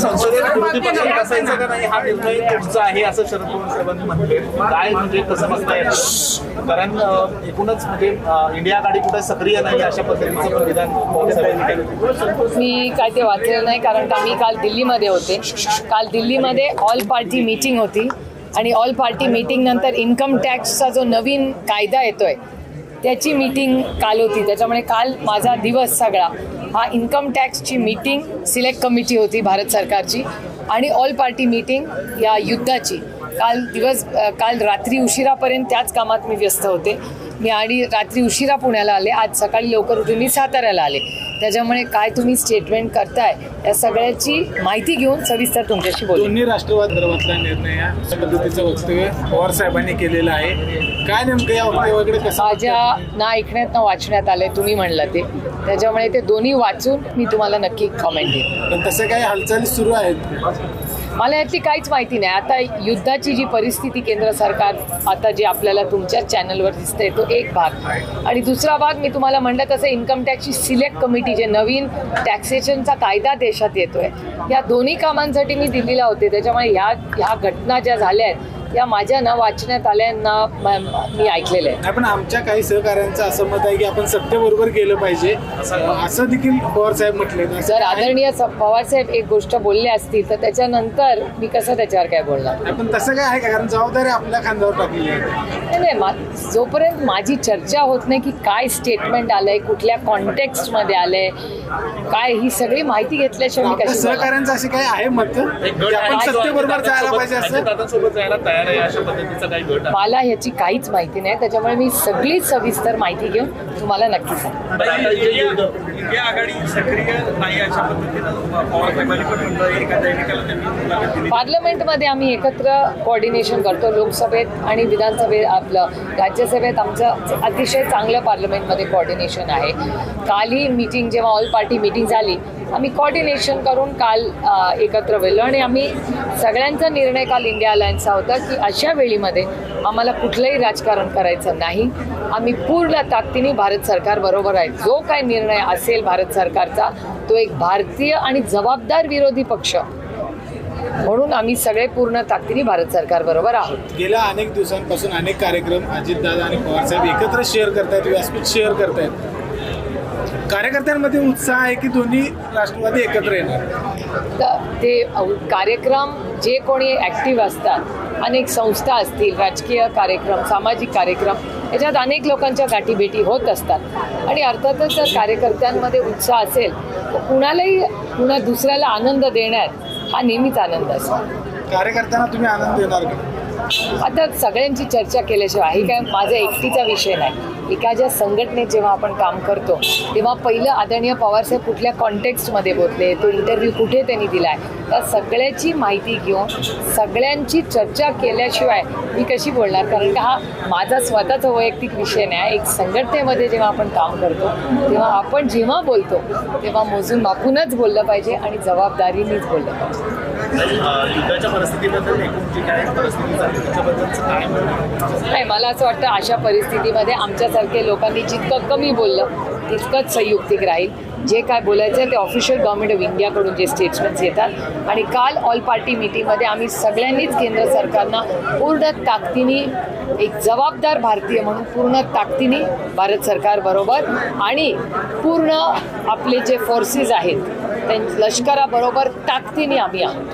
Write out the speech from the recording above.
संसदेत विरोधी पक्षात असायचं का नाही हा निर्णय तुमचा आहे असं शरद पवार साहेबांनी म्हटले काय म्हणजे कसं बसता येतं कारण एकूणच म्हणजे इंडिया आघाडी कुठे सक्रिय नाही अशा पद्धतीचं विधान मी काय ते वाचलेलं नाही कारण का मी काल दिल्लीमध्ये होते. काल दिल्लीमध्ये ऑल पार्टी मीटिंग होती. आणि ऑल पार्टी मीटिंग नंतर इन्कम टॅक्सचा जो नवीन कायदा येतोय त्याची मीटिंग काल होती. त्याच्यामुळे काल माझा दिवस सगळा हा इन्कम टॅक्सची मीटिंग सिलेक्ट कमिटी होती भारत सरकारची आणि ऑल पार्टी मीटिंग या युद्धाची. काल दिवस काल रात्री उशिरापर्यंत त्याच कामात मी व्यस्त होते. मी आणि रात्री उशिरा पुण्याला आले. आज सकाळी लवकर उठून मी साताऱ्याला आले. त्याच्यामुळे काय तुम्ही स्टेटमेंट करताय या सगळ्याची माहिती घेऊन सविस्तर तुमच्याशी बोलू. दोन्ही राष्ट्रवाद धर्मातला निर्णय या पद्धतीचं वक्तव्य पवार साहेबांनी केलेलं आहे. काय नेमकं या वक्तव्याकडे कसं माझ्या ना ऐकण्यात ना वाचण्यात आलंय तुम्ही म्हणलं ते. त्याच्यामुळे ते दोन्ही वाचून मी तुम्हाला नक्की कॉमेंट देईन. पण तसं काही हालचाली सुरू आहेत? मला यातली काहीच माहिती नाही. आता युद्धाची जी परिस्थिती केंद्र सरकार आता जे आपल्याला तुमच्याच चॅनलवर दिसते तो एक भाग. आणि दुसरा भाग मी तुम्हाला म्हणलं तसं इन्कम टॅक्सची सिलेक्ट कमिटी जे नवीन टॅक्सेशनचा कायदा देशात येतोय या दोन्ही कामांसाठी मी दिल्लीला होते. त्याच्यामुळे ह्या ह्या घटना ज्या झाल्या आहेत या माझ्या न वाचण्यात आल्या ना म- आहेत नाही पण आमच्या काही सहकाऱ्यांचं असं मत आहे की आपण सत्तेबरोबर गेलं पाहिजे. असं देखील पवार साहेब म्हटले जर आदरणीय स- पवारसाहेब एक गोष्ट बोलले असतील तर त्याच्यानंतर मी कसं त्याच्यावर काय बोलणार? पण तसं काय आहे का? कारण जबाबदारी आपल्या खांद्यावर टाकलेली आहे नाही जोपर्यंत माझी चर्चा होत नाही की काय स्टेटमेंट आलंय कुठल्या कॉन्टेक्स्टमध्ये आलंय काय ही सगळी माहिती घेतल्याशिवाय मी? सहकाऱ्यांचं असे काही आहे मत? आपण आहे. जो सत्तेबरोबर जायला पाहिजे असं? जायला तयार आहे अशा पद्धतीचा काही गट आहे? मला ह्याची काहीच माहिती नाही. त्याच्यामुळे मी सगळी सविस्तर माहिती घेऊन तुम्हाला नक्की सांग पण आता जे युद्ध इंडिया आघाडी सक्रिय नाही अशा पद्धतीनं. पवार साहेबांनी पण म्हणलं एका दैनिकाला त्यांनी मुलाखत दिली. पार्लमेंटमध्ये आम्ही एकत्र कोऑर्डिनेशन करतो लोकसभेत आणि विधानसभेत आपलं राज्यसभेत आमचं अतिशय चांगलं पार्लमेंटमध्ये कोऑर्डिनेशन आहे. काल ही मीटिंग जेव्हा ऑल पार्टी मीटिंग झाली आम्ही कॉर्डिनेशन करून काल एकत्र वेलो आणि आम्ही सगळ्यांचा निर्णय काल इंडिया अलायन्सचा होता की अशा वेळीमध्ये आम्हाला कुठलंही राजकारण करायचं नाही. आम्ही पूर्ण ताकदीने भारत सरकार बरोबर आहे. जो काय निर्णय असेल भारत सरकारचा तो एक भारतीय आणि जबाबदार विरोधी पक्ष. म्हणून आम्ही सगळे पूर्ण ताकदीने भारत सरकार बरोबर आहोत. गेल्या अनेक दिवसांपासून अनेक कार्यक्रम अजितदादा आणि पवार साहेब एकत्र शेअर करतायत व्यासपीठ शेअर करतायत. कार्यकर्त्यांमध्ये उत्साह आहे की दोन्ही राष्ट्रवादी एकत्र येणार? ते कार्यक्रम जे कोणी ॲक्टिव्ह असतात अनेक संस्था असतील राजकीय कार्यक्रम सामाजिक कार्यक्रम याच्यात अनेक लोकांच्या गाठीभेटी होत असतात. आणि अर्थातच जर कार्यकर्त्यांमध्ये उत्साह असेल तर कुणालाही कुणा दुसऱ्याला आनंद देण्यात हा नेहमीच आनंद असतो. कार्यकर्त्यांना तुम्ही आनंद देणार का? आता सगळ्यांची चर्चा केल्याशिवाय ही काय? माझा एकटीचा विषय नाही. एका ज्या संघटनेत जेव्हा आपण काम करतो तेव्हा पहिलं आदरणीय पवारसाहेब कुठल्या कॉन्टेक्स्टमध्ये बोलले? तो इंटरव्ह्यू कुठे त्यांनी दिला आहे तर सगळ्याची माहिती घेऊन सगळ्यांची चर्चा केल्याशिवाय मी कशी बोलणार? कारण का हा माझा स्वतःचा वैयक्तिक विषय नाही. एक संघटनेमध्ये जेव्हा आपण काम करतो तेव्हा आपण जेव्हा बोलतो तेव्हा मोजून मापूनच बोललं पाहिजे आणि जबाबदारीनेच बोललं पाहिजे. युद्धाच्या परिस्थितीबद्दल एकूण जी काय परिस्थिती झाली त्याच्याबद्दलचं काय नाही मला असं वाटतं अशा परिस्थितीमध्ये आमच्यासारखे लोकांनी जितकं कमी बोललं तितकंच संयुक्तिक राहील. जे काय बोलायचं आहे ते ऑफिशियल गव्हर्नमेंट ऑफ इंडियाकडून जे स्टेटमेंट्स येतात. आणि काल ऑल पार्टी मीटिंगमध्ये आम्ही सगळ्यांनीच केंद्र सरकारना पूर्ण ताकदीने एक जबाबदार भारतीय म्हणून पूर्ण ताकदीने भारत सरकारबरोबर आणि पूर्ण आपले जे फोर्सेस आहेत त्यां लष्कराबरोबर ताकदीने आम्ही आहोत.